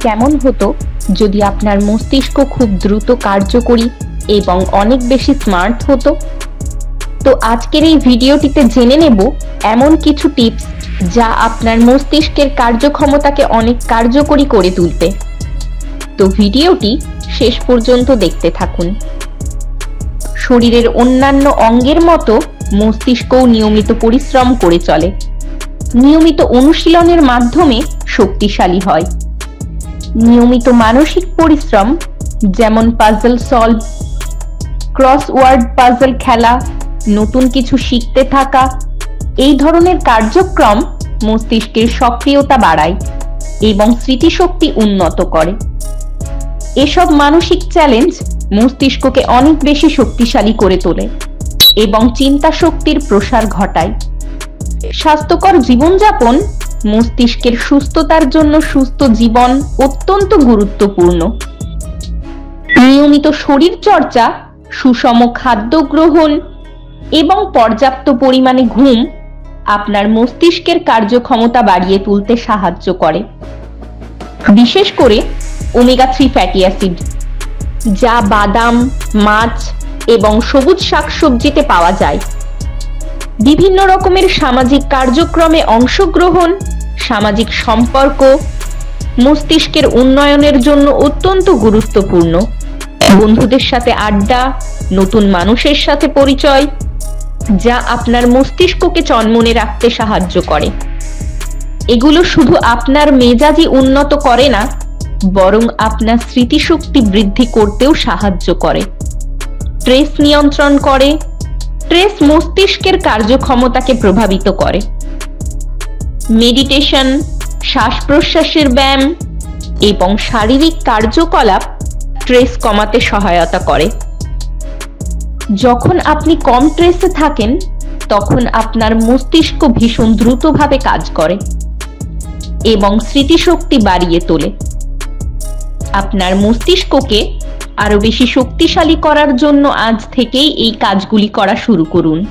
কেমন হতো যদি আপনার মস্তিষ্ক খুব দ্রুত কার্যকরী এবং অনেক বেশি স্মার্ট হতো? তো আজকের এই ভিডিওটিতে জেনে নেব এমন কিছু টিপস যা আপনার মস্তিষ্কের কার্যক্ষমতাকে অনেক কার্যকরী করে তুলবে। তো ভিডিওটি শেষ পর্যন্ত দেখতে থাকুন। শরীরের অন্যান্য অঙ্গের মতো মস্তিষ্কও নিয়মিত পরিশ্রম করে চলে। নিয়মিত অনুশীলনের মাধ্যমে শক্তিশালী হয়। নিয়মিত মানসিক পরিশ্রম, যেমন পাজল সলভ ক্রসওয়ার্ড পাজল খেলা, নতুন কিছু শিখতে থাকা, এই ধরনের কার্যক্রম মস্তিষ্কের সক্রিয়তা বাড়ায় এবং স্মৃতিশক্তি উন্নত করে। এসব মানসিক চ্যালেঞ্জ মস্তিষ্ককে অনেক বেশি শক্তিশালী করে তোলে এবং চিন্তা শক্তির প্রসার ঘটায়। স্বাস্থ্যকর জীবনযাপন মস্তিষ্কের সুস্থতার জন্য সুস্থ জীবন অত্যন্ত গুরুত্বপূর্ণ। নিয়মিত শরীর চর্চা, সুষম খাদ্য গ্রহণ এবং পর্যাপ্ত পরিমাণে ঘুম আপনার মস্তিষ্কের কার্যক্ষমতা বাড়িয়ে তুলতে সাহায্য করে। বিশেষ করে ওমেগা থ্রি ফ্যাটি অ্যাসিড যা বাদাম, মাছ এবং সবুজ শাকসবজিতে পাওয়া যায়। বিভিন্ন রকমের সামাজিক কার্যক্রমে অংশগ্রহণ সামাজিক সম্পর্ক, মস্তিষ্কের উন্নয়নের জন্য অত্যন্ত গুরুত্বপূর্ণ। বন্ধুদের সাথে আড্ডা, নতুন মানুষের সাথে পরিচয়, যা আপনার মস্তিষ্ককে চনমনে রাখতে সাহায্য করে। এগুলো শুধু আপনার মেজাজি উন্নত করে না, বরং আপনার স্মৃতিশক্তি বৃদ্ধি করতেও সাহায্য করে। স্ট্রেস নিয়ন্ত্রণ করে, স্ট্রেস মস্তিষ্কের কার্যক্ষমতাকে প্রভাবিত করে। মেডিটেশন শ্বাস প্রশ্বাসের ব্যায়াম এবং শারীরিক কার্যকলাপ স্ট্রেস কমাতে সহায়তা করে। যখন আপনি কম স্ট্রেসে থাকেন, তখন আপনার মস্তিষ্ক ভীষণ দ্রুতভাবে কাজ করে এবং স্মৃতিশক্তি বাড়িয়ে তোলে। আপনার মস্তিষ্ককে আরও বেশি শক্তিশালী করার জন্য আজ থেকেই এই কাজগুলি করা শুরু করুন।